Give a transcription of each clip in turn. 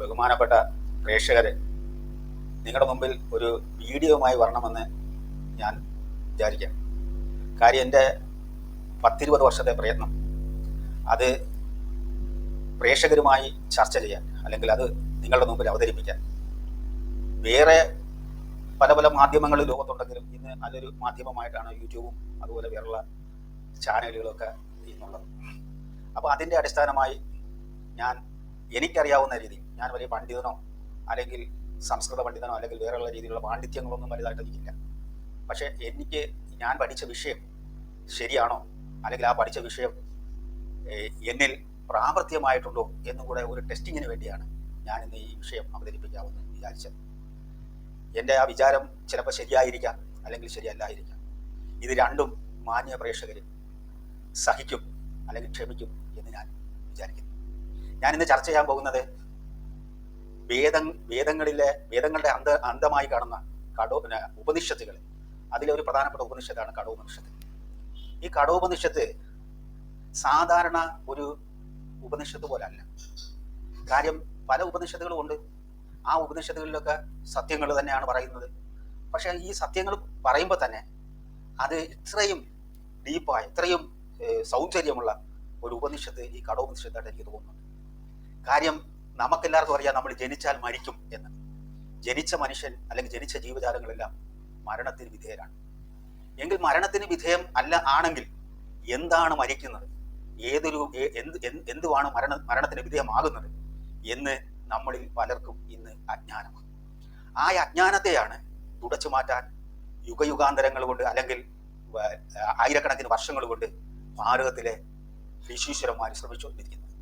ബഹുമാനപ്പെട്ട പ്രേക്ഷകരെ നിങ്ങളുടെ മുമ്പിൽ ഒരു വീഡിയോയുമായി വരണമെന്ന് ഞാൻ വിചാരിക്കാം. കാര്യം എന്റെ പത്തിരുപത് വർഷത്തെ പ്രയത്നം അത് പ്രേക്ഷകരുമായി ചർച്ച ചെയ്യാൻ അല്ലെങ്കിൽ അത് നിങ്ങളുടെ മുമ്പിൽ അവതരിപ്പിക്കാൻ. വേറെ പല പല മാധ്യമങ്ങൾ ലോകത്തുണ്ടെങ്കിലും ഇന്ന് നല്ലൊരു മാധ്യമമായിട്ടാണ് യൂട്യൂബും അതുപോലെ വേറെയുള്ള ചാനലുകളൊക്കെ ഇന്നുള്ളത്. അപ്പോൾ അതിന്റെ അടിസ്ഥാനമായി ഞാൻ എനിക്കറിയാവുന്ന രീതിയിൽ ഞാൻ വലിയ പണ്ഡിതനോ അല്ലെങ്കിൽ സംസ്കൃത പണ്ഡിതനോ അല്ലെങ്കിൽ വേറെയുള്ള രീതിയിലുള്ള പാണ്ഡിത്യങ്ങളൊന്നും വലുതായിട്ട് എനിക്കില്ല. പക്ഷേ എനിക്ക് ഞാൻ പഠിച്ച വിഷയം ശരിയാണോ? അല്ലെങ്കിൽ ആ പഠിച്ച വിഷയം എന്നിൽ പ്രാവർത്തികമായിട്ടുണ്ടോ എന്നും കൂടെ ഒരു ടെസ്റ്റിങ്ങിന് വേണ്ടിയാണ് ഞാൻ ഇന്ന് ഈ വിഷയം അവതരിപ്പിക്കാമെന്ന് വിചാരിച്ചത്. എന്റെ ആ വിചാരം ചിലപ്പോൾ ശരിയായിരിക്കാം അല്ലെങ്കിൽ ശരിയല്ലായിരിക്കാം. ഇത് രണ്ടും മാന്യ പ്രേക്ഷകർ സഹിക്കും അല്ലെങ്കിൽ ക്ഷമിക്കും എന്ന് ഞാൻ വിചാരിക്കുന്നു. ഞാൻ ഇന്ന് ചർച്ച ചെയ്യാൻ പോകുന്നത് വേദ വേദങ്ങളിലെ വേദങ്ങളുടെ അന്ത അന്തമായി കാണുന്ന കടോ ഉപനിഷത്തുകൾ. അതിലെ ഒരു പ്രധാനപ്പെട്ട ഉപനിഷത്താണ് കടോപനിഷത്ത്. ഈ കടോപനിഷത്ത് സാധാരണ ഒരു ഉപനിഷത്ത് പോലെ അല്ല കാര്യം പല ഉപനിഷത്തുകളും ഉണ്ട്. ആ ഉപനിഷത്തുകളിലൊക്കെ സത്യങ്ങൾ തന്നെയാണ് പറയുന്നത്. പക്ഷേ ഈ സത്യങ്ങൾ പറയുമ്പോൾ തന്നെ അത് ഇത്രയും ഡീപ്പായ ഇത്രയും സൗന്ദര്യമുള്ള ഒരു ഉപനിഷത്ത് ഈ കടോപനിഷത്തായിട്ട് എനിക്ക് തോന്നുന്നുണ്ട്. കാര്യം നമുക്കെല്ലാവർക്കും അറിയാം നമ്മൾ ജനിച്ചാൽ മരിക്കും എന്ന്. ജനിച്ച മനുഷ്യൻ അല്ലെങ്കിൽ ജനിച്ച ജീവജാലങ്ങളെല്ലാം മരണത്തിന് വിധേയരാണ്. എങ്കിൽ മരണത്തിന് വിധേയം അല്ല ആണെങ്കിൽ എന്താണ് മരിക്കുന്നത്? ഏതൊരു എന്ത് എന്തുവാണ് മരണ മരണത്തിന് വിധേയമാകുന്നത് എന്ന് നമ്മളിൽ പലർക്കും ഇന്ന് അജ്ഞാനമാണ്. ആ അജ്ഞാനത്തെയാണ് തുടച്ചു മാറ്റാൻ യുഗയുഗാന്തരങ്ങൾ കൊണ്ട് അല്ലെങ്കിൽ ആയിരക്കണക്കിന് വർഷങ്ങൾ കൊണ്ട് ഭാരതത്തിലെ ഋഷീശ്വരന്മാർ ശ്രമിച്ചുകൊണ്ടിരിക്കുന്നത്.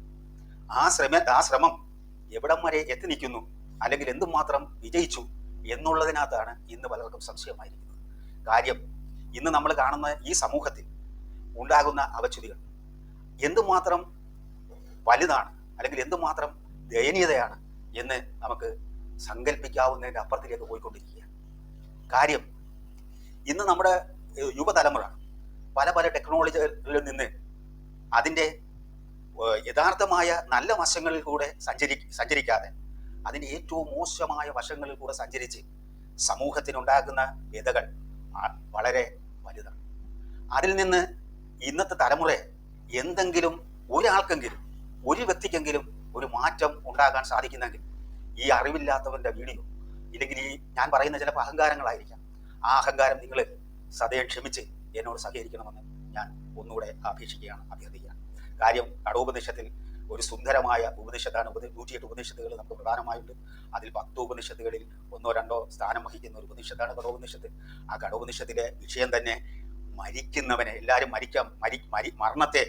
ആ ശ്രമ ആ ശ്രമം എവിടം വരെ എത്തി നിൽക്കുന്നു അല്ലെങ്കിൽ എന്തുമാത്രം വിജയിച്ചു എന്നുള്ളതിനകത്താണ് ഇന്ന് പലർക്കും സംശയമായിരിക്കുന്നത്. കാര്യം ഇന്ന് നമ്മൾ കാണുന്ന ഈ സമൂഹത്തിൽ ഉണ്ടാകുന്ന അവച്യുതികൾ എന്തുമാത്രം വലുതാണ് അല്ലെങ്കിൽ എന്തുമാത്രം ദയനീയതയാണ് എന്ന് നമുക്ക് സങ്കല്പിക്കാവുന്നതിന്റെ അപ്പുറത്തിലേക്ക് പോയിക്കൊണ്ടിരിക്കുകയാണ്. കാര്യം ഇന്ന് നമ്മുടെ യുവതലമുറ പല പല ടെക്നോളജികളിൽ നിന്ന് അതിന്റെ യഥാർത്ഥമായ നല്ല വശങ്ങളിൽ കൂടെ സഞ്ചരി സഞ്ചരിക്കാതെ അതിന്റെ ഏറ്റവും മോശമായ വശങ്ങളിൽ കൂടെ സഞ്ചരിച്ച് സമൂഹത്തിനുണ്ടാകുന്ന വ്യതകൾ വളരെ വലുതാണ്. അതിൽ നിന്ന് ഇന്നത്തെ തലമുറ എന്തെങ്കിലും ഒരാൾക്കെങ്കിലും ഒരു വ്യക്തിക്കെങ്കിലും ഒരു മാറ്റം ഉണ്ടാകാൻ സാധിക്കുന്നെങ്കിൽ ഈ അറിവില്ലാത്തവന്റെ വീഡിയോ ഇല്ലെങ്കിൽ ഈ ഞാൻ പറയുന്ന ചിലപ്പോൾ അഹങ്കാരങ്ങളായിരിക്കാം. ആ അഹങ്കാരം നിങ്ങൾ സദയം ക്ഷമിച്ച് എന്നോട് സഹകരിക്കണമെന്ന് ഞാൻ ഒന്നുകൂടെ അപേക്ഷിക്കുകയാണ് അഭ്യർത്ഥിക്കുകയാണ്. കാര്യം കടോപനിഷത്തിൽ ഒരു സുന്ദരമായ ഉപനിഷത്താണ് ഉപനി നൂറ്റിയെട്ട് ഉപനിഷത്തുകൾ നമുക്ക് പ്രധാനമായുണ്ട്. അതിൽ പത്ത് ഉപനിഷത്തുകളിൽ ഒന്നോ രണ്ടോ സ്ഥാനം വഹിക്കുന്ന ഒരു ഉപനിഷത്താണ് കടോപനിഷത്ത് ആ കടോപനിഷത്തിലെ വിഷയം തന്നെ മരിക്കുന്നവനെ എല്ലാവരും മരിക്കാം മരി മരി മരണത്തെ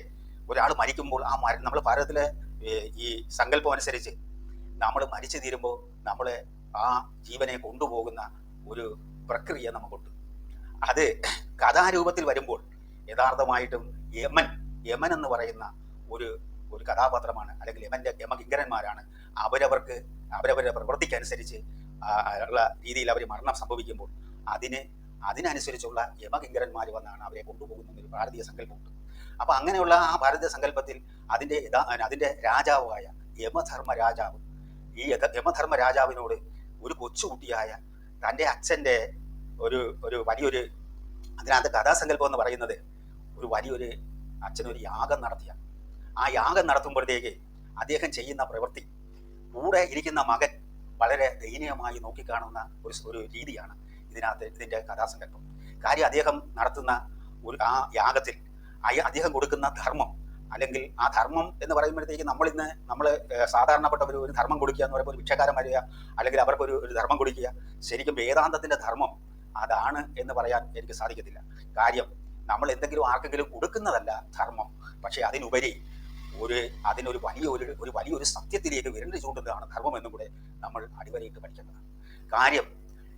ഒരാൾ മരിക്കുമ്പോൾ ആ മര നമ്മൾ ഭാരതത്തിലെ ഈ സങ്കല്പം അനുസരിച്ച് നമ്മൾ മരിച്ചു തീരുമ്പോൾ നമ്മൾ ആ ജീവനെ കൊണ്ടുപോകുന്ന ഒരു പ്രക്രിയ നമുക്കുണ്ട്. അത് കഥാരൂപത്തിൽ വരുമ്പോൾ യഥാർത്ഥമായിട്ടും യമൻ യമൻ എന്ന് പറയുന്ന ഒരു ഒരു കഥാപാത്രമാണ്. അല്ലെങ്കിൽ യമന്റെ യമകിങ്കരന്മാരാണ്. അവരവർക്ക് അവരവരുടെ പ്രവൃത്തിക്കനുസരിച്ച് ഉള്ള രീതിയിൽ അവർ മരണം സംഭവിക്കുമ്പോൾ അതിന് അതിനനുസരിച്ചുള്ള യമകിങ്കരന്മാർ വന്നാണ് അവരെ കൊണ്ടുപോകുന്ന ഒരു ഭാരതീയ സങ്കല്പമുണ്ട്. അപ്പൊ അങ്ങനെയുള്ള ആ ഭാരതീയ സങ്കല്പത്തിൽ അതിന്റെ യഥാ അതിന്റെ രാജാവായ യമധർമ്മ രാജാവ് ഈ യമധർമ്മ രാജാവിനോട് ഒരു കൊച്ചുകുട്ടിയായ തന്റെ അച്ഛന്റെ ഒരു ഒരു വലിയൊരു അതിനകത്ത് കഥാസങ്കല്പം എന്ന് പറയുന്നത് ഒരു വലിയൊരു അച്ഛനൊരു യാഗം നടത്തിയ ആ യാഗം നടത്തുമ്പോഴത്തേക്ക് അദ്ദേഹം ചെയ്യുന്ന പ്രവൃത്തി കൂടെ ഇരിക്കുന്ന മകൻ വളരെ ദയനീയമായി നോക്കിക്കാണുന്ന ഒരു ഒരു രീതിയാണ് ഇതിനകത്ത് ഇതിന്റെ കഥാസങ്കല്പം. കാര്യം അദ്ദേഹം നടത്തുന്ന ഒരു ആ യാഗത്തിൽ അദ്ദേഹം കൊടുക്കുന്ന ധർമ്മം അല്ലെങ്കിൽ ആ ധർമ്മം എന്ന് പറയുമ്പോഴത്തേക്ക് നമ്മൾ ഇന്ന് നമ്മൾ സാധാരണപ്പെട്ടവർ ഒരു ധർമ്മം കൊടുക്കുക എന്ന് പറയുമ്പോൾ ഒരു ഭിക്ഷക്കാരൻ വരിക അല്ലെങ്കിൽ അവർക്ക് ഒരു ഒരു ധർമ്മം കൊടുക്കുക ശരിക്കും വേദാന്തത്തിന്റെ ധർമ്മം അതാണ് എന്ന് പറയാൻ എനിക്ക് സാധിക്കത്തില്ല. കാര്യം നമ്മൾ എന്തെങ്കിലും ആർക്കെങ്കിലും കൊടുക്കുന്നതല്ല ധർമ്മം. പക്ഷേ അതിനുപരി ഒരു അതിനൊരു വലിയ ഒരു ഒരു വലിയൊരു സത്യത്തിലേക്ക് വിരണ്ടു ചൂണ്ടുന്നതാണ് ധർമ്മം എന്നും കൂടെ നമ്മൾ അടിവരയിട്ട് പഠിക്കേണ്ടതാണ് കാര്യം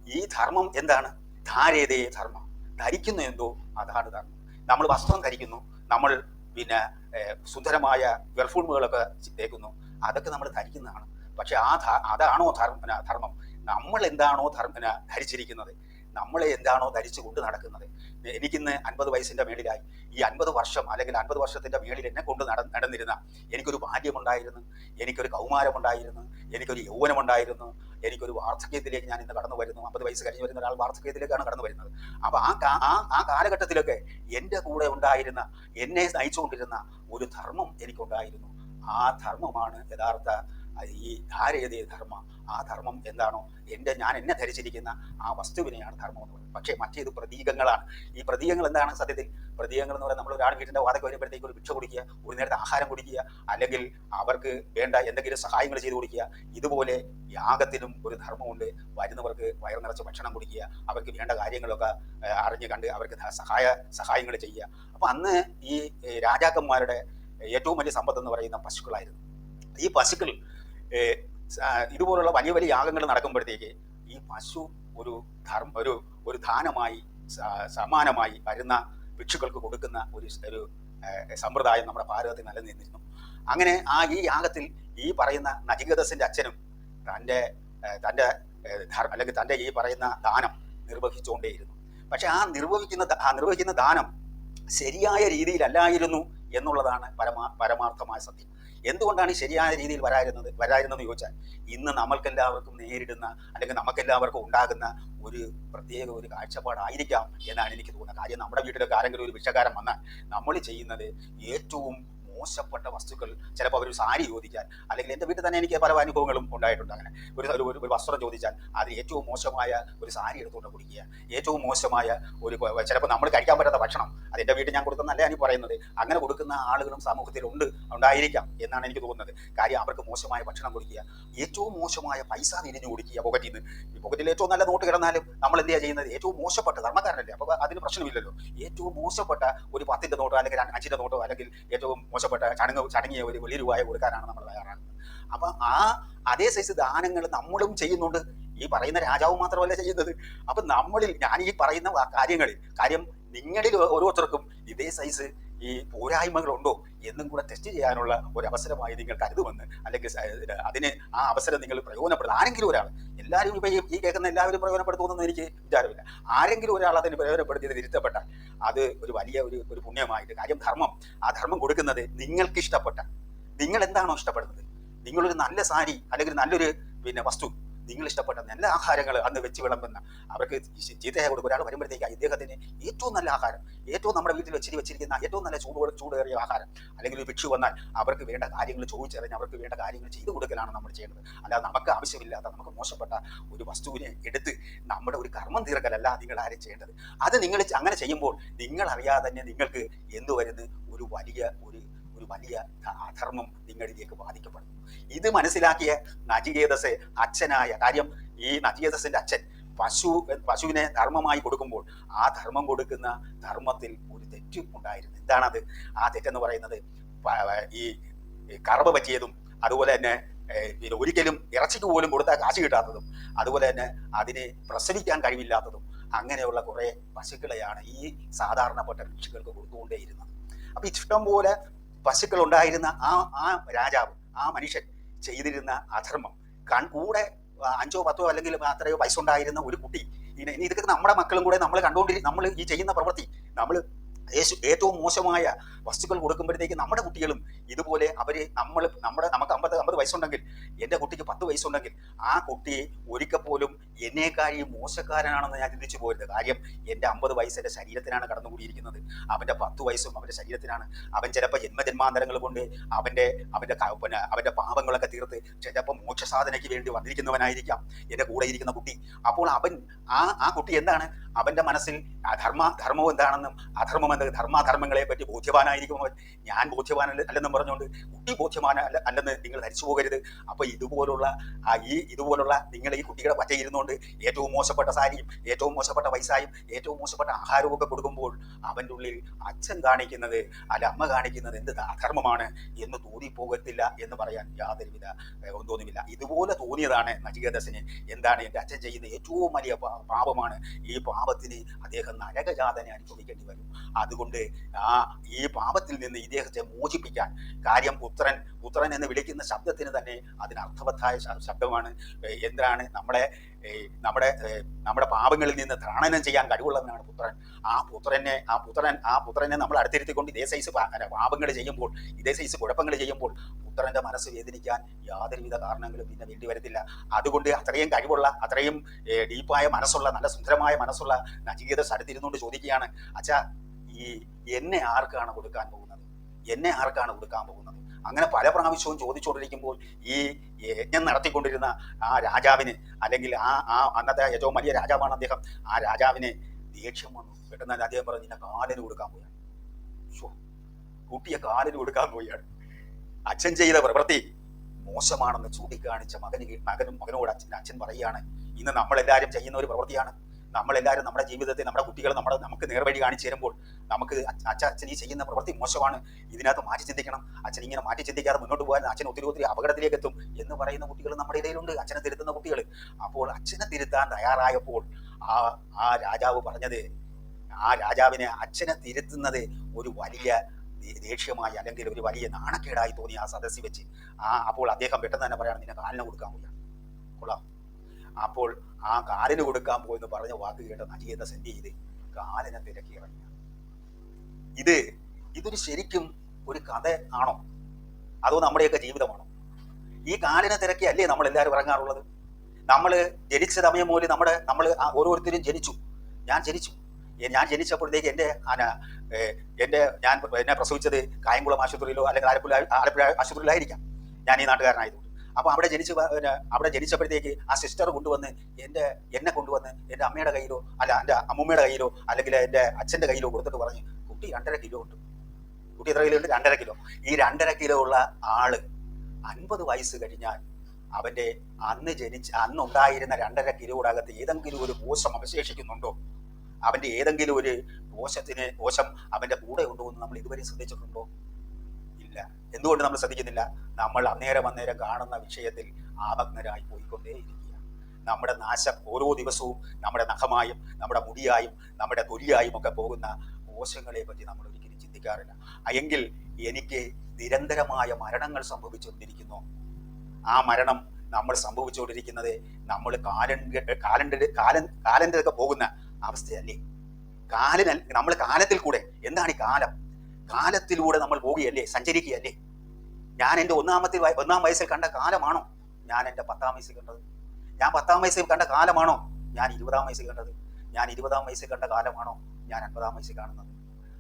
ഈ ധർമ്മം എന്താണ്? ധാരേതയെ ധർമ്മം. ധരിക്കുന്ന എന്തോ അതാണ് ധർമ്മം. നമ്മൾ വസ്ത്രം ധരിക്കുന്നു നമ്മൾ പിന്നെ സുന്ദരമായ പെർഫ്യൂമുകളൊക്കെ തേക്കുന്നു അതൊക്കെ നമ്മൾ ധരിക്കുന്നതാണ്. പക്ഷെ ആ അതാണോ ധർമ്മ ധർമ്മം? നമ്മൾ എന്താണോ ധർമ്മന ധരിച്ചിരിക്കുന്നത്? നമ്മളെ എന്താണോ ധരിച്ചു കൊണ്ട് നടക്കുന്നത്? എനിക്കിന്ന് അൻപത് വയസ്സിന്റെ മേളിലായി. ഈ അൻപത് വർഷം അല്ലെങ്കിൽ അൻപത് വർഷത്തിന്റെ മേളിൽ എന്നെ കൊണ്ട് നട നടന്നിരുന്ന എനിക്കൊരു ബാല്യമുണ്ടായിരുന്നു എനിക്കൊരു കൗമാരമുണ്ടായിരുന്നു എനിക്കൊരു യൗവനമുണ്ടായിരുന്നു എനിക്കൊരു വാർദ്ധക്യത്തിലേക്ക് ഞാൻ ഇന്ന് കടന്നു വരുന്നു. അമ്പത് വയസ്സ് കഴിഞ്ഞ് വരുന്ന ഒരാൾ വാർദ്ധക്യത്തിലേക്കാണ് കടന്നു വരുന്നത്. അപ്പൊ ആ ആ കാലഘട്ടത്തിലൊക്കെ എന്റെ കൂടെ ഉണ്ടായിരുന്ന എന്നെ നയിച്ചുകൊണ്ടിരുന്ന ഒരു ധർമ്മം എനിക്കുണ്ടായിരുന്നു. ആ ധർമ്മമാണ് യഥാർത്ഥ ഈ ധാരയതീയ ധർമ്മ? ആ ധർമ്മം എന്താണോ? എന്റെ ഞാൻ എന്നെ ധരിച്ചിരിക്കുന്ന ആ വസ്തുവിനെയാണ് ധർമ്മം എന്ന് പറയുന്നത്. പക്ഷേ മറ്റേത് പ്രതീകങ്ങളാണ്. ഈ പ്രതീകങ്ങൾ എന്താണ് സത്യത്തിൽ? പ്രതീകങ്ങൾ എന്ന് പറയുന്നത് നമ്മൾ ഒരാൾ വീട്ടിന്റെ വാതക വരുമ്പോഴത്തേക്ക് ഒരു ഭിക്ഷ കുടിക്കുക ഒരു നേരത്തെ ആഹാരം കുടിക്കുക അല്ലെങ്കിൽ അവർക്ക് വേണ്ട എന്തെങ്കിലും സഹായങ്ങൾ ചെയ്തു കൊടുക്കുക. ഇതുപോലെ യാഗത്തിനും ഒരു ധർമ്മമുണ്ട്. വരുന്നവർക്ക് വയറു നിറച്ച് ഭക്ഷണം കുടിക്കുക അവർക്ക് വേണ്ട കാര്യങ്ങളൊക്കെ അറിഞ്ഞു കണ്ട് അവർക്ക് സഹായ സഹായങ്ങൾ ചെയ്യുക. അപ്പം അന്ന് ഈ രാജാക്കന്മാരുടെ ഏറ്റവും വലിയ സമ്പത്ത് എന്ന് പറയുന്ന പശുക്കളായിരുന്നു. ഈ പശുക്കൾ ഇതുപോലുള്ള വലിയ വലിയ യാഗങ്ങൾ നടക്കുമ്പോഴത്തേക്ക് ഈ പശു ഒരു ധർമ്മ ഒരു ഒരു ദാനമായി സമാനമായി വരുന്ന ഭിക്ഷുക്കൾക്ക് കൊടുക്കുന്ന ഒരു ഒരു സമ്പ്രദായം നമ്മുടെ ഭാരതത്തിൽ നിലനിന്നിരുന്നു. അങ്ങനെ ആ ഈ യാഗത്തിൽ ഈ പറയുന്ന നജികദസിന്റെ അച്ഛനും തന്റെ തന്റെ അല്ലെങ്കിൽ തന്റെ ഈ പറയുന്ന ദാനം നിർവഹിച്ചുകൊണ്ടേയിരുന്നു. പക്ഷെ ആ നിർവഹിക്കുന്ന ആ നിർവഹിക്കുന്ന ദാനം ശരിയായ രീതിയിലല്ലായിരുന്നു എന്നുള്ളതാണ് പരമാ പരമാർത്ഥമായ സത്യം. എന്തുകൊണ്ടാണ് ശരിയായ രീതിയിൽ വരായിരുന്നത് വരായിരുന്നെന്ന് ചോദിച്ചാൽ ഇന്ന് നമ്മൾക്കെല്ലാവർക്കും നേരിടുന്ന അല്ലെങ്കിൽ നമുക്കെല്ലാവർക്കും ഉണ്ടാകുന്ന ഒരു പ്രത്യേക ഒരു കാഴ്ചപ്പാടായിരിക്കാം എന്നാണ് എനിക്ക് തോന്നുന്നത്. കാര്യം നമ്മുടെ വീട്ടിലൊക്കെ ആരെങ്കിലും ഒരു വിഷകാരം വന്നാൽ നമ്മൾ ചെയ്യുന്നത് ഏറ്റവും മോശപ്പെട്ട വസ്തുക്കൾ ചിലപ്പോൾ അവർ സാരി ചോദിക്കാൻ അല്ലെങ്കിൽ എന്റെ വീട്ടിൽ തന്നെ എനിക്ക് പല അനുഭവങ്ങളും ഉണ്ടായിട്ടുണ്ട് അങ്ങനെ. ഒരു ഒരു ഒരു- വസ്ത്രം ചോദിച്ചാൽ അതിൽ ഏറ്റവും മോശമായ ഒരു സാരി എടുത്തുകൊണ്ട് കുടിക്കുക ഏറ്റവും മോശമായ ഒരു ചിലപ്പോൾ നമ്മൾ കഴിക്കാൻ പറ്റാത്ത ഭക്ഷണം അത് എന്റെ വീട്ടിൽ ഞാൻ കൊടുക്കുന്നല്ല ഈ പറയുന്നത്. അങ്ങനെ കൊടുക്കുന്ന ആളുകളും സമൂഹത്തിൽ ഉണ്ട് ഉണ്ടായിരിക്കാം എന്നാണ് എനിക്ക് തോന്നുന്നത്. കാര്യം അവർക്ക് മോശമായ ഭക്ഷണം കൊടുക്കുക ഏറ്റവും മോശമായ പൈസ തിരിഞ്ഞു കൊടുക്കുക പോക്കറ്റിൽ നിന്ന്. പോക്കറ്റിൽ ഏറ്റവും നല്ല നോട്ട് കിടന്നാലും നമ്മൾ എന്താ ചെയ്യുന്നത്? ഏറ്റവും മോശപ്പെട്ട ധർമ്മക്കാരനല്ലേ? അപ്പോൾ അതിന് പ്രശ്നമില്ലല്ലോ. ഏറ്റവും മോശപ്പെട്ട ഒരു പത്തിന്റെ നോട്ടോ അല്ലെങ്കിൽ അഞ്ചിന്റെ നോട്ടോ അല്ലെങ്കിൽ ഏറ്റവും മോശപ്പെട്ട ചടങ്ങ് ചടങ്ങിയ ഒരു വലിയ രൂപയെ കൊടുക്കാനാണ് നമ്മൾ തയ്യാറാകുന്നത് അപ്പൊ ആ അതേ സൈസ് ദാനങ്ങൾ നമ്മളും ചെയ്യുന്നുണ്ട്. ഈ പറയുന്ന രാജാവ് മാത്രമല്ല ചെയ്യുന്നത്. അപ്പൊ നമ്മളിൽ ഞാൻ ഈ പറയുന്ന കാര്യങ്ങളിൽ കാര്യം നിങ്ങളിൽ ഓരോരുത്തർക്കും ഇതേ സൈസ് ഈ പോരായ്മകളുണ്ടോ എന്നും കൂടെ ടെസ്റ്റ് ചെയ്യാനുള്ള ഒരു അവസരമായി നിങ്ങൾ കരുതുമെന്ന് അല്ലെങ്കിൽ അതിന് ആ അവസരം നിങ്ങൾ പ്രയോജനപ്പെടുത്തുക ആരെങ്കിലും ഒരാൾ എല്ലാവരും ഇപ്പൊ ഈ ഈ കേൾക്കുന്ന എല്ലാവരും പ്രയോജനപ്പെടുത്തുമെന്ന് എനിക്ക് വിചാരമില്ല. ആരെങ്കിലും ഒരാൾ അതിന് പ്രയോജനപ്പെടുത്തിയത് തിരുത്തപ്പെട്ടാൽ അത് ഒരു വലിയ ഒരു ഒരു പുണ്യമായിട്ട് കാര്യം ധർമ്മം. ആ ധർമ്മം കൊടുക്കുന്നത് നിങ്ങൾക്ക് ഇഷ്ടപ്പെട്ട നിങ്ങൾ എന്താണോ ഇഷ്ടപ്പെടുന്നത്? നിങ്ങളൊരു നല്ല സാരി അല്ലെങ്കിൽ നല്ലൊരു പിന്നെ വസ്തു നിങ്ങൾ ഇഷ്ടപ്പെട്ട നല്ല ആഹാരങ്ങൾ അന്ന് വെച്ച് വിളമ്പുന്ന അവർക്ക് ചീത്തയായ കൊടുക്കും ഒരാൾ വരുമ്പോഴത്തേക്ക് ഇദ്ദേഹത്തിന് ഏറ്റവും നല്ല ആഹാരം ഏറ്റവും നമ്മുടെ വീട്ടിൽ വെച്ചിരി വെച്ചിരിക്കുന്ന ഏറ്റവും നല്ല ചൂട് ചൂടേറിയ ആഹാരം അല്ലെങ്കിൽ ഒരു ഭിക്ഷു വന്നാൽ അവർക്ക് വേണ്ട കാര്യങ്ങൾ ചോദിച്ചറിഞ്ഞ് അവർക്ക് വേണ്ട കാര്യങ്ങൾ ചെയ്തു കൊടുക്കലാണ് നമ്മൾ ചെയ്യേണ്ടത്. അല്ലാതെ നമുക്ക് ആവശ്യമില്ലാത്ത നമുക്ക് മോശപ്പെട്ട ഒരു വസ്തുവിനെ എടുത്ത് നമ്മുടെ ഒരു കർമ്മം തീർക്കലല്ല നിങ്ങൾ ആരും ചെയ്യേണ്ടത്. അത് നിങ്ങൾ അങ്ങനെ ചെയ്യുമ്പോൾ നിങ്ങൾ അറിയാതെ തന്നെ നിങ്ങൾക്ക് എന്ത് വരുന്നത് ഒരു വലിയ ഒരു ഒരു വലിയ അധർമ്മം നിങ്ങളിലേക്ക് ബാധിക്കപ്പെടുന്നു. ഇത് മനസ്സിലാക്കിയ നചികേതസ് അച്ഛനായ കാര്യം ഈ നചികേതസിന്റെ അച്ഛൻ പശു പശുവിനെ ധർമ്മമായി കൊടുക്കുമ്പോൾ ആ ധർമ്മം കൊടുക്കുന്ന ധർമ്മത്തിൽ ഒരു തെറ്റ് ഉണ്ടായിരുന്നു. എന്താണത്? ആ തെറ്റെന്ന് പറയുന്നത് ഈ കറവ് പറ്റിയതും അതുപോലെ തന്നെ പിന്നെ ഒരിക്കലും ഇറച്ചിക്ക് പോലും കൊടുത്താൽ കാശ് കിട്ടാത്തതും അതുപോലെ തന്നെ അതിനെ പ്രസവിക്കാൻ കഴിവില്ലാത്തതും അങ്ങനെയുള്ള കുറെ പശുക്കളെയാണ് ഈ സാധാരണപ്പെട്ട കൃഷികൾക്ക് കൊടുത്തുകൊണ്ടേയിരുന്നത്. അപ്പൊ ഇഷ്ടം പോലെ പശുക്കൾ ഉണ്ടായിരുന്ന ആ ആ രാജാവ് ആ മനുഷ്യൻ ചെയ്തിരുന്ന അധർമ്മം. കൺ കൂടെ അഞ്ചോ പത്തോ അല്ലെങ്കിൽ അത്രയോ പൈസ ഉണ്ടായിരുന്ന ഒരു കുട്ടി. ഇനി ഇതൊക്കെ നമ്മുടെ മക്കളും കൂടെ നമ്മൾ കണ്ടുകൊണ്ടിരി നമ്മൾ ഈ ചെയ്യുന്ന പ്രവൃത്തി നമ്മൾ ഏറ്റവും മോശമായ വസ്തുക്കൾ കൊടുക്കുമ്പോഴത്തേക്ക് നമ്മുടെ കുട്ടികളും ഇതുപോലെ അവർ നമ്മൾ നമ്മുടെ നമുക്ക് അമ്പത് അമ്പത് വയസ്സുണ്ടെങ്കിൽ എന്റെ കുട്ടിക്ക് പത്ത് വയസ്സുണ്ടെങ്കിൽ ആ കുട്ടി ഒരിക്കൽ പോലും എന്നേക്കാരി മോശക്കാരനാണെന്ന് ഞാൻ ചിന്തിച്ചു പോരുത്. കാര്യം എന്റെ അമ്പത് വയസ്സ് എന്റെ ശരീരത്തിനാണ് കടന്നുകൂടിയിരിക്കുന്നത്. അവന്റെ പത്ത് വയസ്സും അവന്റെ ശരീരത്തിനാണ്. അവൻ ചിലപ്പോൾ ജന്മജന്മാന്തരങ്ങൾ കൊണ്ട് അവന്റെ അവന്റെ പിന്നെ അവന്റെ പാപങ്ങളൊക്കെ തീർത്ത് ചിലപ്പോൾ മോക്ഷസാധനയ്ക്ക് വേണ്ടി വന്നിരിക്കുന്നവനായിരിക്കാം എന്റെ കൂടെ ഇരിക്കുന്ന കുട്ടി. അപ്പോൾ അവൻ ആ ആ കുട്ടി എന്താണ്? അവന്റെ മനസ്സിൽ ധർമ്മ ധർമ്മം എന്താണെന്നും അധർമ്മം എന്ത് ധർമാധർമ്മങ്ങളെ പറ്റി ബോധ്യവാനായിരിക്കും അവൻ. ഞാൻ ബോധ്യവാനല്ല അല്ലെന്നും പറഞ്ഞുകൊണ്ട് കുട്ടി ബോധ്യവാന അല്ല അല്ലെന്ന് നിങ്ങൾ ധരിച്ചു പോകരുത്. അപ്പൊ ഇതുപോലുള്ള ഈ ഇതുപോലുള്ള നിങ്ങൾ ഈ കുട്ടികളെ പറ്റയിരുന്നുകൊണ്ട് ഏറ്റവും മോശപ്പെട്ട സാരിയും ഏറ്റവും മോശപ്പെട്ട പൈസയും ഏറ്റവും മോശപ്പെട്ട ആഹാരവും ഒക്കെ കൊടുക്കുമ്പോൾ അവന്റെ ഉള്ളിൽ അച്ഛൻ കാണിക്കുന്നത് അല്ല അമ്മ കാണിക്കുന്നത് എന്ത് അധർമ്മമാണ് എന്ന് തോന്നിപ്പോകത്തില്ല എന്ന് പറയാൻ യാതൊരുവിധ തോന്നുന്നില്ല ഇതുപോലെ തോന്നിയതാണ് നചികേതസിന് എന്താണ് എന്റെ അച്ഛൻ ചെയ്യുന്ന ഏറ്റവും വലിയ പാപമാണ് ഈ പാപത്തിന് അദ്ദേഹം നരകജാതനെ അനുഭവിക്കേണ്ടി വരും. അതുകൊണ്ട് ആ ഈ പാപത്തിൽ നിന്ന് ഇദ്ദേഹത്തെ മോചിപ്പിക്കാൻ കാര്യം പുത്രൻ പുത്രൻ എന്ന് വിളിക്കുന്ന ശബ്ദത്തിന് തന്നെ അതിന് അർത്ഥവത്തായ ശബ്ദമാണ്. എന്താണ് നമ്മളെ നമ്മുടെ നമ്മുടെ പാപങ്ങളിൽ നിന്ന് ത്രാണനം ചെയ്യാൻ കഴിവുള്ളവനാണ് പുത്രൻ. ആ പുത്രനെ ആ പുത്രൻ ആ പുത്രനെ നമ്മൾ അടുത്തിരുത്തിക്കൊണ്ട് ഇതേ സൈസ് പാപങ്ങൾ ചെയ്യുമ്പോൾ ഇതേ സൈസ് കുഴപ്പങ്ങൾ ചെയ്യുമ്പോൾ പുത്രന്റെ മനസ്സ് വേദനിക്കാൻ യാതൊരുവിധ കാരണങ്ങളും പിന്നെ വേണ്ടി വരത്തില്ല. അതുകൊണ്ട് അത്രയും കഴിവുള്ള അത്രയും ഡീപ്പായ മനസ്സുള്ള നല്ല സുന്ദരമായ മനസ്സുള്ള നചികേത സ്ഥലത്തിരുന്നുകൊണ്ട് ചോദിക്കുകയാണ് അച്ഛാ ഈ എന്നെ ആർക്കാണ് കൊടുക്കാൻ പോകുന്നത്? എന്നെ ആർക്കാണ് കൊടുക്കാൻ പോകുന്നത്? അങ്ങനെ പല പ്രാവശ്യവും ചോദിച്ചുകൊണ്ടിരിക്കുമ്പോൾ ഈ യജ്ഞം നടത്തിക്കൊണ്ടിരുന്ന ആ രാജാവിന് അല്ലെങ്കിൽ ആ ആ അന്നത്തെ ഏറ്റവും വലിയ രാജാവാണ് അദ്ദേഹം. ആ രാജാവിന് ദേഷ്യം വന്നു. പെട്ടെന്ന് അദ്ദേഹം പറഞ്ഞു നിന്നെ കാലിന് കൊടുക്കാൻ പോയാണ്. കുട്ടിയെ കാലിന് കൊടുക്കാൻ പോയാണ്. അച്ഛൻ ചെയ്ത പ്രവൃത്തി മോശമാണെന്ന് ചൂണ്ടിക്കാണിച്ച മകന് മകനും മകനോട് അച്ഛൻ അച്ഛൻ പറയുകയാണ് ഇന്ന് നമ്മളെല്ലാവരും ചെയ്യുന്ന ഒരു പ്രവൃത്തിയാണ്. നമ്മളെല്ലാവരും നമ്മുടെ ജീവിതത്തെ നമ്മുടെ കുട്ടികൾ നമ്മുടെ നമുക്ക് നേർവഴി കാണിച്ചു തരുമ്പോൾ നമുക്ക് അച്ഛ അച്ഛ അച്ഛൻ ഈ ചെയ്യുന്ന പ്രവൃത്തി മോശമാണ്. ഇതിനകത്ത് മാറ്റി ചിന്തിക്കണം. അച്ഛൻ ഇങ്ങനെ മാറ്റി ചിന്തിക്കാതെ മുന്നോട്ട് പോകാൻ അച്ഛൻ ഒത്തിരി ഒത്തിരി അപകടത്തിലേക്ക് എത്തും എന്ന് പറയുന്ന കുട്ടികൾ നമ്മുടെ ഇടയിലുണ്ട്. അച്ഛനെ തിരുത്തുന്ന കുട്ടികൾ. അപ്പോൾ അച്ഛനെ തിരുത്താൻ തയ്യാറായപ്പോൾ ആ ആ രാജാവ് പറഞ്ഞത് ആ രാജാവിനെ അച്ഛനെ തിരുത്തുന്നത് ഒരു വലിയ ദേഷ്യമായി അല്ലെങ്കിൽ ഒരു വലിയ നാണക്കേടായി തോന്നി ആ സദസ്സിൽ വെച്ച് ആ അപ്പോൾ അദ്ദേഹം പെട്ടെന്ന് തന്നെ പറയാണ് നിന്നെ കാലിന് കൊടുക്കാൻ പോയാണ് കൊള്ളാം. അപ്പോൾ ആ കാലിന് കൊടുക്കാൻ പോയെന്ന് പറഞ്ഞ വാക്ക് കേട്ട നചികേത സെന്റ് ചെയ്ത് കാലിനെ തിരക്കി ഇത് ഇതൊരു ശരിക്കും ഒരു കഥ ആണോ? അതോ നമ്മുടെയൊക്കെ ജീവിതമാണോ? ഈ കാലിനെ തിരക്കി അല്ലേ നമ്മൾ എല്ലാവരും ഇറങ്ങാറുള്ളത്? നമ്മൾ ജനിച്ച സമയം പോലെ നമ്മുടെ നമ്മൾ ഓരോരുത്തരും ജനിച്ചു. ഞാൻ ജനിച്ചു. ഞാൻ ജനിച്ചപ്പോഴത്തേക്ക് എന്റെ ആന എന്റെ ഞാൻ എന്നെ പ്രസവിച്ചത് കായംകുളം ആശുപത്രിയിലോ അല്ലെങ്കിൽ ആലപ്പുഴ ആലപ്പുഴ ആശുപത്രിയിലായിരിക്കാം. ഞാൻ ഈ നാട്ടുകാരനായതുകൊണ്ട്. അപ്പോൾ അവിടെ ജനിച്ച് അവിടെ ജനിച്ചപ്പോഴത്തേക്ക് ആ സിസ്റ്റർ കൊണ്ടുവന്ന് എന്റെ എന്നെ കൊണ്ടുവന്ന് എന്റെ അമ്മയുടെ കയ്യിലോ അല്ല എന്റെ അമ്മൂമ്മയുടെ കയ്യിലോ അല്ലെങ്കിൽ എന്റെ അച്ഛന്റെ കയ്യിലോ കൊടുത്തിട്ട് പറഞ്ഞ് കുട്ടി രണ്ടര കിലോ ഉണ്ട്. കുട്ടി എത്ര കിലോ ഉണ്ട്? രണ്ടര കിലോ. ഈ രണ്ടര കിലോ ഉള്ള ആൾ അൻപത് വയസ്സ് കഴിഞ്ഞാൽ അവന്റെ അന്ന് ജനിച്ച അന്നുണ്ടായിരുന്ന രണ്ടര കിലോടകത്ത് ഏതെങ്കിലും ഒരു കോശം അവശേഷിക്കുന്നുണ്ടോ? അവന്റെ ഏതെങ്കിലും ഒരു ദോഷത്തിന് ദോഷം അവന്റെ കൂടെ ഉണ്ടോ എന്ന് നമ്മൾ ഇതുവരെ ശ്രദ്ധിച്ചിട്ടുണ്ടോ? ഇല്ല. എന്തുകൊണ്ട് നമ്മൾ ശ്രദ്ധിക്കുന്നില്ല? നമ്മൾ അന്നേരം അന്നേരം കാണുന്ന വിഷയത്തിൽ ആഭഗ്നരായി പോയിക്കൊണ്ടേയിരിക്കുകയാണ് നമ്മുടെ നാശം ഓരോ ദിവസവും നമ്മുടെ നഖമായും നമ്മുടെ മുടിയായും നമ്മുടെ തൊലിയായും ഒക്കെ പോകുന്ന കോശങ്ങളെ പറ്റി നമ്മൾ ഒരിക്കലും ചിന്തിക്കാറില്ല. എങ്കിൽ എനിക്ക് നിരന്തരമായ മരണങ്ങൾ സംഭവിച്ചുകൊണ്ടിരിക്കുന്നു. ആ മരണം നമ്മൾ സംഭവിച്ചുകൊണ്ടിരിക്കുന്നത് നമ്മൾ കാലണ്ടർ കാലണ്ടർ കാലൻ കാലണ്ടറൊക്കെ പോകുന്ന അവസ്ഥയല്ലേ? കാലിന നമ്മൾ കാലത്തിൽ കൂടെ എന്താണ് ഈ കാലം? കാലത്തിലൂടെ നമ്മൾ പോവുകയല്ലേ സഞ്ചരിക്കുകയല്ലേ? ഞാൻ എന്റെ ഒന്നാമത്തെ ഒന്നാം വയസ്സിൽ കണ്ട കാലമാണോ ഞാൻ എന്റെ പത്താം വയസ്സിൽ കണ്ടത്? ഞാൻ പത്താം വയസ്സിൽ കണ്ട കാലമാണോ ഞാൻ ഇരുപതാം വയസ്സിൽ കണ്ടത്? ഞാൻ ഇരുപതാം വയസ്സിൽ കണ്ട കാലമാണോ ഞാൻ അൻപതാം വയസ്സിൽ കാണുന്നത്?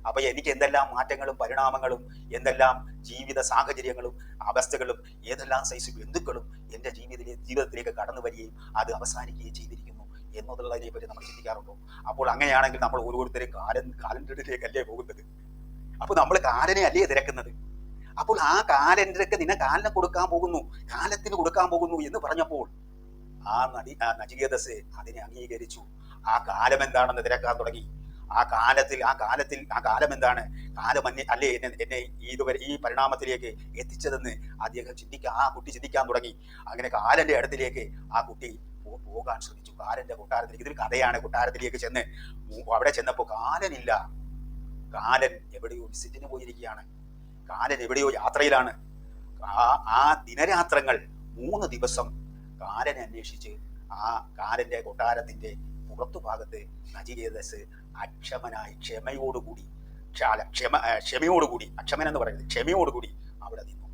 അപ്പൊ എനിക്ക് എന്തെല്ലാം മാറ്റങ്ങളും പരിണാമങ്ങളും എന്തെല്ലാം ജീവിത സാഹചര്യങ്ങളും അവസ്ഥകളും ഏതെല്ലാം സൈസ് ബന്ധുക്കളും എന്റെ ജീവിതത്തിലെ ജീവിതത്തിലേക്ക് കടന്നു വരികയും അത് അവസാനിക്കുകയും ചെയ്തിരിക്കുന്നു. എന്നതുള്ളതിനെ പറ്റി നമ്മൾ ചിന്തിക്കാറുണ്ടോ? അപ്പോൾ അങ്ങനെയാണെങ്കിൽ നമ്മൾ ഓരോരുത്തരും കാലൻ കാലണ്ടറിലേക്കല്ലേ പോകുന്നത്? അപ്പോൾ നമ്മൾ കാലനെ അല്ലേ തിരക്കുന്നത്? അപ്പോൾ ആ കാലണ്ടറൊക്കെ നിന്നെ കാലിനെ കൊടുക്കാൻ പോകുന്നു കാലത്തിന് കൊടുക്കാൻ പോകുന്നു എന്ന് പറഞ്ഞപ്പോൾ ആ നടി ആ നചികേതസ് അതിനെ അംഗീകരിച്ചു. ആ കാലം എന്താണെന്ന് തിരക്കാൻ തുടങ്ങി. ആ കാലത്തിൽ ആ കാലത്തിൽ ആ കാലം എന്താണ്? കാലം അന്യ അല്ലേ എന്നെ എന്നെ ഇതുവരെ ഈ പരിണാമത്തിലേക്ക് എത്തിച്ചതെന്ന് അദ്ദേഹം ചിന്തിക്കാൻ ആ കുട്ടി ചിന്തിക്കാൻ തുടങ്ങി. അങ്ങനെ കാലന്റെ അടുത്തിലേക്ക് ആ കുട്ടി പോകാൻ ശ്രമിച്ചു. കാലന്റെ കൊട്ടാരത്തിലേക്ക് ഇതൊരു കഥയാണ് കൊട്ടാരത്തിലേക്ക് ചെന്ന്. അവിടെ ചെന്നപ്പോൾ കാലനില്ല. കാലൻ എവിടെയോ വിസിറ്റിന് പോയിരിക്കുകയാണ്. കാലൻ എവിടെയോ യാത്രയിലാണ്. ആ ദിനരാത്രങ്ങൾ മൂന്ന് ദിവസം കാലനെ അന്വേഷിച്ച് ആ കാലന്റെ കൊട്ടാരത്തിന്റെ പുറത്തു ഭാഗത്ത് നചികേതസ് അക്ഷമനായി ക്ഷമയോടുകൂടി ക്ഷമ ക്ഷമയോടുകൂടി അക്ഷമൻ എന്ന് പറയുന്നത് ക്ഷമയോടുകൂടി അവിടെ നിന്നു.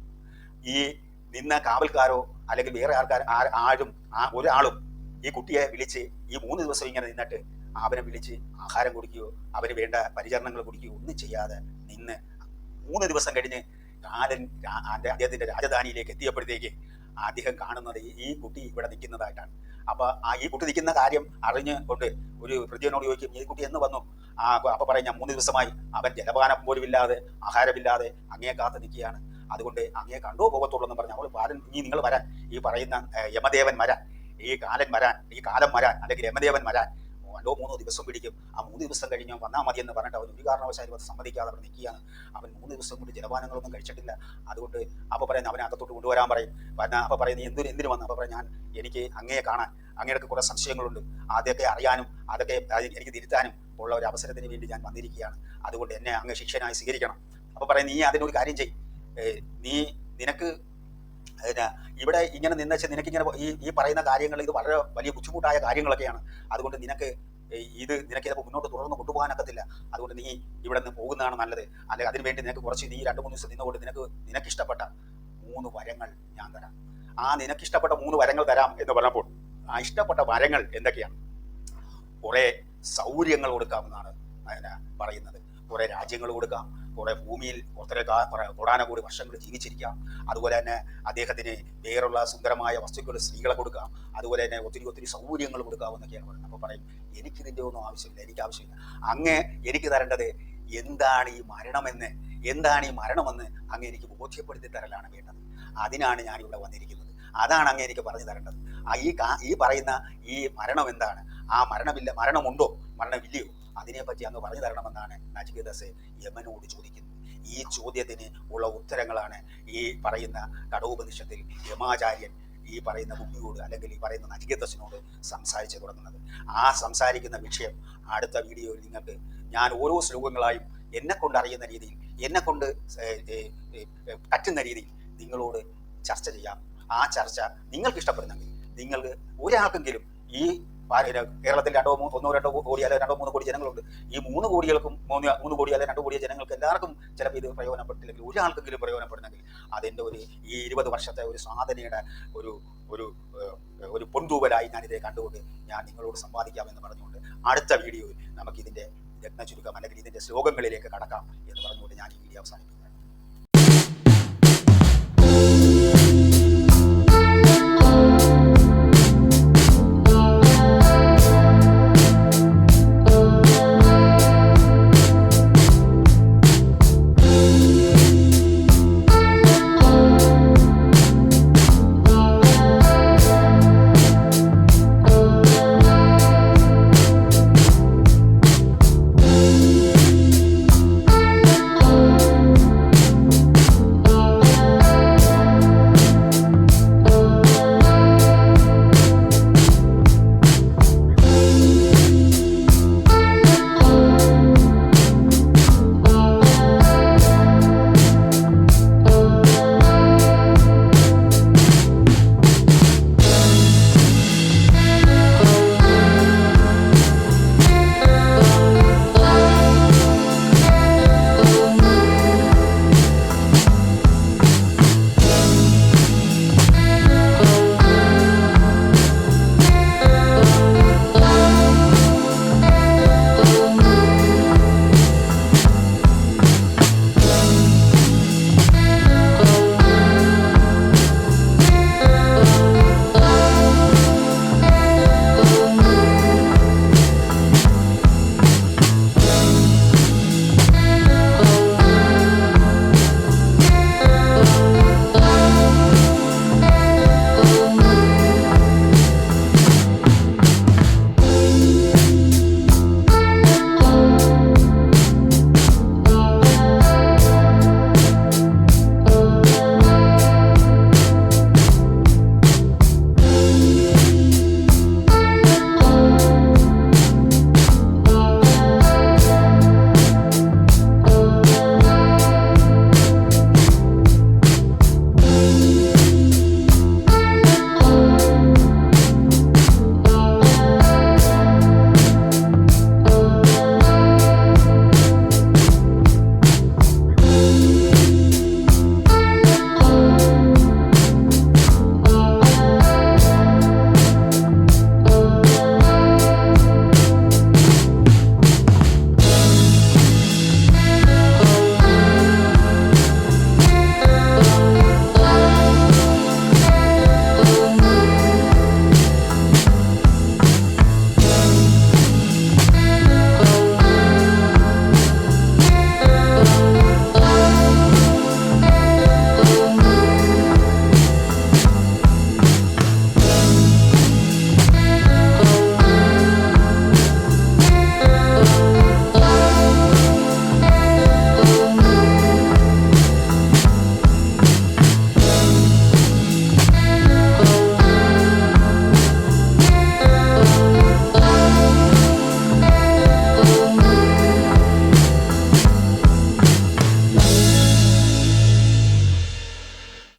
ഈ നിന്ന കാവൽക്കാരോ അല്ലെങ്കിൽ വേറെ ആൾക്കാർ ആരും ഒരാളും ഈ കുട്ടിയെ വിളിച്ച് ഈ മൂന്ന് ദിവസം ഇങ്ങനെ നിന്നിട്ട് അവനെ വിളിച്ച് ആഹാരം കൊടുക്കുകയോ അവന് വേണ്ട പരിചരണങ്ങൾ കൊടുക്കുകയോ ഒന്നും ചെയ്യാതെ നിന്ന് മൂന്ന് ദിവസം കഴിഞ്ഞ് കാലൻ അദ്ദേഹത്തിന്റെ രാജധാനിയിലേക്ക് എത്തിയപ്പോഴത്തേക്ക് അദ്ദേഹം കാണുന്നത് ഈ- കുട്ടി ഇവിടെ നിൽക്കുന്നതായിട്ടാണ്. അപ്പൊ ആ ഈ കുട്ടി നിൽക്കുന്ന കാര്യം അറിഞ്ഞ് കൊണ്ട് ഒരു പ്രതിയോട് ചോദിക്കും ഈ കുട്ടി എന്ന് വന്നു? ആ അപ്പൊ പറയും ഞാൻ മൂന്ന് ദിവസമായി അവൻ ജലപാനം പോലും ഇല്ലാതെ ആഹാരമില്ലാതെ അങ്ങേ കാത്ത് നിൽക്കുകയാണ്. അതുകൊണ്ട് അങ്ങേ കണ്ടോ പോകത്തുള്ളൂ എന്ന് പറഞ്ഞു അവൾ ബാലൻ ഇനി നിങ്ങൾ വരാൻ ഈ പറയുന്ന യമദേവൻ വരാൻ. ഈ കാലൻ വരാൻ ഈ കാലം വരാൻ അല്ലെങ്കിൽ രമദേവൻ വരാൻ രണ്ടോ മൂന്നോ ദിവസം പിടിക്കും. ആ മൂന്ന് ദിവസം കഴിഞ്ഞ് വന്നാൽ മതി എന്ന് പറഞ്ഞിട്ട് അവൻ ഒരു കാരണവശാലും അത് സമ്മതിക്കാതെ അവിടെ നിൽക്കുകയാണ്. അവൻ മൂന്ന് ദിവസം കൊണ്ട് ജലപാനങ്ങളൊന്നും കഴിച്ചിട്ടില്ല. അതുകൊണ്ട് അപ്പോൾ പറയുന്നത് അവനെ അകത്തോട്ട് കൊണ്ടുവരാൻ പറയും. പറഞ്ഞാൽ അപ്പോൾ പറയുന്നത് എന്തിനു എന്തിനു വന്നു? അപ്പം പറയും ഞാൻ എനിക്ക് അങ്ങയെ കാണാൻ അങ്ങയുടെ കുറേ സംശയങ്ങളുണ്ട്. അതൊക്കെ അറിയാനും അതൊക്കെ എനിക്ക് തിരുത്താനും ഉള്ള ഒരു അവസരത്തിന് വേണ്ടി ഞാൻ വന്നിരിക്കുകയാണ്. അതുകൊണ്ട് എന്നെ അങ്ങ് ശിക്ഷനായി സ്വീകരിക്കണം. അപ്പോൾ പറയുന്നത് നീ അതിനൊരു കാര്യം ചെയ്യും. നീ നിനക്ക് ഇവിടെ ഇങ്ങനെ നിന്നച്ച് നിനക്കിങ്ങനെ ഈ ഈ പറയുന്ന കാര്യങ്ങൾ ഇത് വളരെ വലിയ ബുദ്ധിമുട്ടായ കാര്യങ്ങളൊക്കെയാണ്. അതുകൊണ്ട് നിനക്ക് ഇത് നിനക്ക് ഇതൊക്കെ മുന്നോട്ട് തുടർന്ന് കൊണ്ടുപോകാനൊക്കത്തില്ല. അതുകൊണ്ട് നീ ഇവിടെ നിന്ന് പോകുന്നതാണ് നല്ലത്. അല്ലെങ്കിൽ അതിന് വേണ്ടി നിനക്ക് കുറച്ച് നീ രണ്ട് മൂന്ന് ദിവസം നിന്നുകൊണ്ട് നിനക്ക് നിനക്ക് ഇഷ്ടപ്പെട്ട മൂന്ന് വരങ്ങൾ ഞാൻ തരാം. ആ നിനക്ക് ഇഷ്ടപ്പെട്ട മൂന്ന് വരങ്ങൾ തരാം എന്ന് പറഞ്ഞപ്പോൾ ആ ഇഷ്ടപ്പെട്ട വരങ്ങൾ എന്തൊക്കെയാണ്? കുറേ സൗകര്യങ്ങൾ കൊടുക്കാമെന്നാണ് പറയുന്നത്. കുറെ രാജ്യങ്ങൾ കൊടുക്കാം. കുറെ ഭൂമിയിൽ ഒത്തിരി കൂടി വർഷങ്ങൾ ജീവിച്ചിരിക്കാം. അതുപോലെ തന്നെ അദ്ദേഹത്തിന് വേറുള്ള സുന്ദരമായ വസ്തുക്കൾ സ്ത്രീകളെ കൊടുക്കാം. അതുപോലെ തന്നെ ഒത്തിരി ഒത്തിരി സൗകര്യങ്ങൾ കൊടുക്കാമെന്നൊക്കെയാണ് പറയുന്നത് അപ്പോൾ പറയും എനിക്കിതിന്റെ ഒന്നും ആവശ്യമില്ല എനിക്ക് ആവശ്യമില്ല. അങ്ങ് എനിക്ക് തരേണ്ടത് എന്താണ് ഈ മരണമെന്ന് എന്താണ് ഈ മരണമെന്ന് അങ്ങ് എനിക്ക് ബോധ്യപ്പെടുത്തി തരലാണ് വേണ്ടത്. അതിനാണ് ഞാൻ ഇവിടെ വന്നിരിക്കുന്നത്. അതാണ് അങ്ങ് എനിക്ക് പറഞ്ഞു തരേണ്ടത്. ആ ഈ ഈ പറയുന്ന ഈ മരണം എന്താണ്? ആ മരണമില്ല മരണമുണ്ടോ? മരണമില്ലയോ? അതിനെപ്പറ്റി അങ്ങ് പറഞ്ഞു തരണമെന്നാണ് നചികേതസ് യമനോട് ചോദിക്കുന്നത്. ഈ ചോദ്യത്തിന് ഉള്ള ഉത്തരങ്ങളാണ് ഈ പറയുന്ന കടോപനിഷത്തിൽ യമാചാര്യൻ ഈ പറയുന്ന ബുദ്ധിയോട് അല്ലെങ്കിൽ ഈ പറയുന്ന നചികേതസിനോട് സംസാരിച്ചു തുടങ്ങുന്നത്. ആ സംസാരിക്കുന്ന വിഷയം അടുത്ത വീഡിയോയിൽ നിങ്ങൾക്ക് ഞാൻ ഓരോ ശ്ലോകങ്ങളായും എന്നെ കൊണ്ട് അറിയുന്ന രീതിയിൽ എന്നെ കൊണ്ട് പറ്റുന്ന രീതിയിൽ നിങ്ങളോട് ചർച്ച ചെയ്യാം. ആ ചർച്ച നിങ്ങൾക്ക് ഇഷ്ടപ്പെടുന്നെങ്കിൽ നിങ്ങൾക്ക് ഒരാൾക്കെങ്കിലും ഈ കേരളത്തിൽ രണ്ടോ ഒന്നോ രണ്ടോ കോടി അല്ലെങ്കിൽ രണ്ടോ മൂന്നോ കോടി ജനങ്ങളുണ്ട്. ഈ മൂന്ന് കോടികൾക്കും മൂന്ന് മൂന്ന് കോടി അല്ലെങ്കിൽ രണ്ട് കോടി ജനങ്ങൾക്ക് എല്ലാവർക്കും ചിലപ്പോൾ ഇത് പ്രയോജനപ്പെട്ടില്ലെങ്കിൽ ഒരാൾക്കെങ്കിലും പ്രയോജനപ്പെടുന്നെങ്കിൽ അതിന്റെ ഒരു ഈ ഇരുപത് വർഷത്തെ ഒരു സാധനയുടെ ഒരു ഒരു ഒരു പൊൻതൂവലായി ഞാനിതേ കണ്ടുകൊണ്ട് ഞാൻ നിങ്ങളോട് സംവാദിക്കാമെന്ന് പറഞ്ഞുകൊണ്ട് അടുത്ത വീഡിയോയിൽ നമുക്ക് ഇതിന്റെ രത്ന ചുരുക്കം അല്ലെങ്കിൽ ഇതിന്റെ ശ്ലോകങ്ങളിലേക്ക് കടക്കാം എന്ന് പറഞ്ഞുകൊണ്ട് ഞാൻ ഈ വീഡിയോ അവസാനിപ്പിക്കുന്നു.